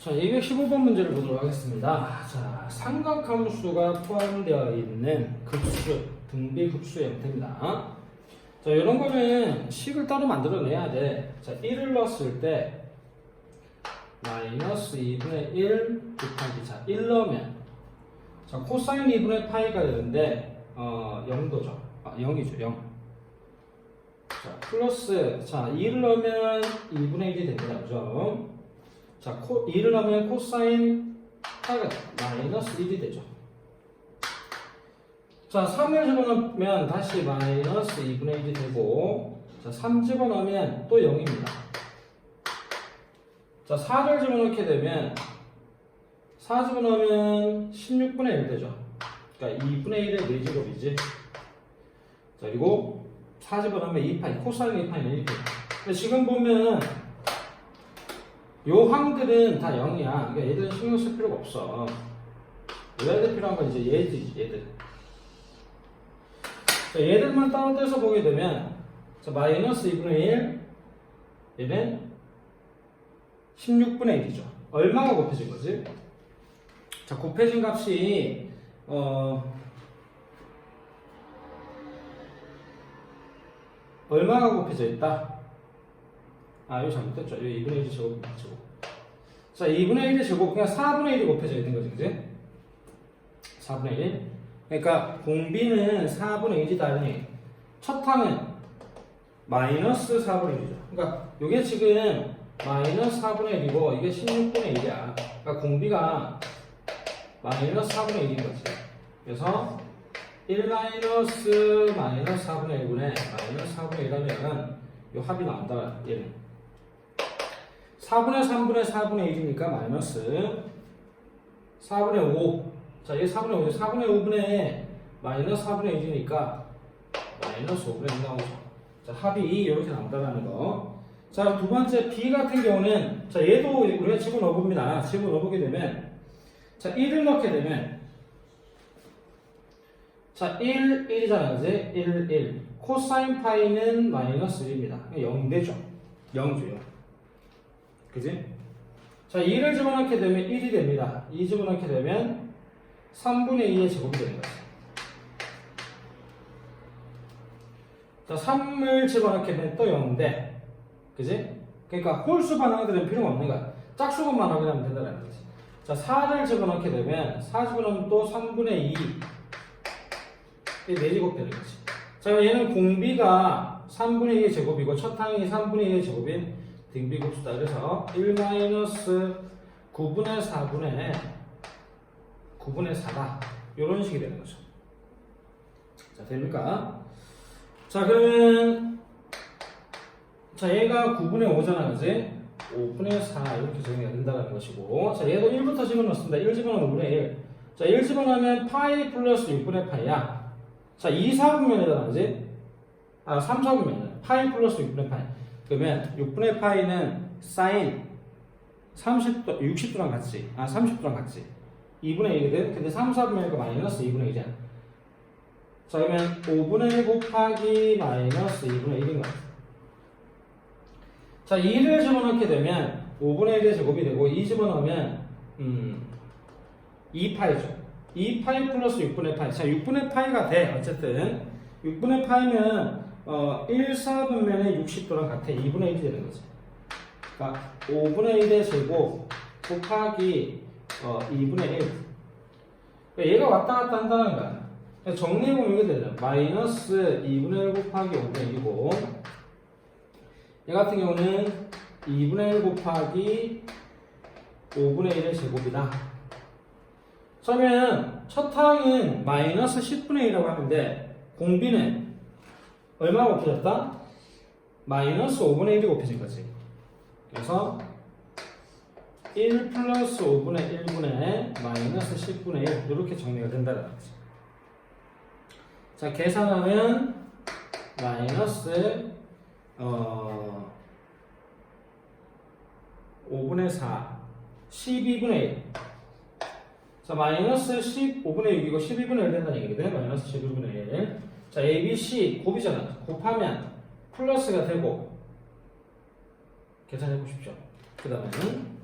자, 215번 문제를 보도록 하겠습니다. 자, 삼각함수가 포함되어 있는 급수, 등비급수 형태입니다. 자, 이런 거는 식을 따로 만들어내야 돼. 자, 1을 넣었을 때, 마이너스 2분의 1 곱하기, 자, 1 넣으면, 자, 코사인 2분의 파이가 되는데, 어, 0도죠. 아, 0이죠, 0. 자, 플러스, 자, 2를 넣으면 2분의 1이 됩니다. 그죠? 자, 코, 2를 하면 코사인 파이가 마이너스 1이 되죠. 자, 3을 집어넣으면 다시 마이너스 2분의 1이 되고, 자, 3 집어넣으면 또 0입니다. 자, 4를 집어넣게 되면, 4 집어넣으면 16분의 1 되죠. 그러니까 2분의 1의 4제곱이지. 자, 그리고 4 집어넣으면 2파이, 코사인 2파이는 이렇게. 근데 지금 보면, 요 항들은 다 0이야. 그러니까 얘들은 신경 쓸 필요가 없어. 얘들 필요한 건 이제 얘지, 얘들. 자, 얘들만 떼서 보게 되면, 자, 마이너스 2분의 1, 얘는 16분의 1이죠. 얼마가 곱해진 거지? 자, 곱해진 값이, 어, 얼마가 곱해져 있다? 아, 이거 잘못됐죠. 이거 2분의 1이 제곱 맞죠. 자, 2분의 1이 제곱, 그냥 4분의 1이 곱해져 있는 거지, 그지? 4분의 1. 그러니까 공비는 4분의 1이다. 첫 항은 마이너스 4분의 1이죠. 그러니까 이게 지금 마이너스 4분의 1이고 이게 16분의 1이야. 그러니까 공비가 마이너스 4분의 1인 거지. 그래서 1 마이너스 마이너스 4분의 1분의 마이너스 4분의 1 하면은 이 합이 나온다. 얘는. 4분의 3분의 4분의 1이니까 마이너스 4분의 5. 자, 얘 4분의 5죠. 4분의 5분의 마이너스 4분의 1이니까 마이너스 5분의 1 나오죠. 자, 합이 이렇게 나온다는 거. 자, 두 번째 B 같은 경우는 자, 얘도 우리가 집어넣어 봅니다. 집어넣어 보게 되면 자, 1을 넣게 되면 자, 1, 1이잖아요. 그지? 1, 1. 코사인 파이는 마이너스 1입니다. 0 되죠. 0죠. 0. 그지? 자, 2를 집어넣게 되면 1이 됩니다. 2 집어넣게 되면 3분의 2의 제곱이 되는 거죠. 자, 3을 집어넣게 되면 또 0인데, 그지? 그러니까 홀수 반항들은 필요가 없는 거야. 짝수분만 확인하면 된다는 거지. 자, 4를 집어넣게 되면, 4 집어넣으면 또 3분의 2. 이게 4제곱 되는 거지. 자, 얘는 공비가 3분의 2의 제곱이고, 첫 항이 3분의 2의 제곱인 등비급수다. 그래서 1 마이너스 9분의 4분의 9분의 4다. 이런 식이 되는 거죠. 자, 됩니까? 자, 그러면, 자, 얘가 9분의 5잖아, 그지? 5분의 4 이렇게 정리가 된다는 것이고, 자, 얘도 1부터 집어넣습니다. 1 집어넣으면 5분의 1. 자, 1 집어넣으면 파이 플러스 6분의 파이야. 자, 2, 4분면이잖아, 그지? 아, 3, 4분면. 파이 플러스 6분의 파이. 그러면 6분의 파이는 사인 30도, 60도랑 같지. 아, 30도랑 같지. 2분의 1이거든? 근데 3, 4분면이니까 마이너스 2분의 1이잖아. 자, 그러면 5분의 1 곱하기 마이너스 2분의 1인 거야. 자, 2를 집어넣게 되면 5분의 1의 제곱이 되고 2 집어넣으면 음, 2파이죠. 2파이 플러스 6분의 파이. 자, 6분의 파이가 돼. 어쨌든 6분의 파이면 어, 1, 4분면에 60도랑 같아. 2분의 1이 되는 거지. 그러니까 5분의 1의 제곱 곱하기 어, 2분의 1. 그러니까 얘가 왔다 갔다 한다는 거야. 정리해보면 이게 되잖아. 마이너스 2분의 1 곱하기 5분의 1이고 얘 같은 경우는 2분의 1 곱하기 5분의 1의 제곱이다. 그러면 첫 항은 마이너스 10분의 1이라고 하는데 공비는 얼마가 곱해졌다? 마이너스 5분의 1이 곱해진 거지. 그래서 1 플러스 5분의 1분의 마이너스 10분의 1 이렇게 정리가 된다는 거지. 자 계산하면 마이너스 어 5분의 4 12분의 1 자, 마이너스 15분의 6이고 12분의 1 된다는 얘기거든. 마이너스 12분의 1. 자, A, B, C 곱이잖아. 곱하면 플러스가 되고 계산해 보십시오. 그 다음에는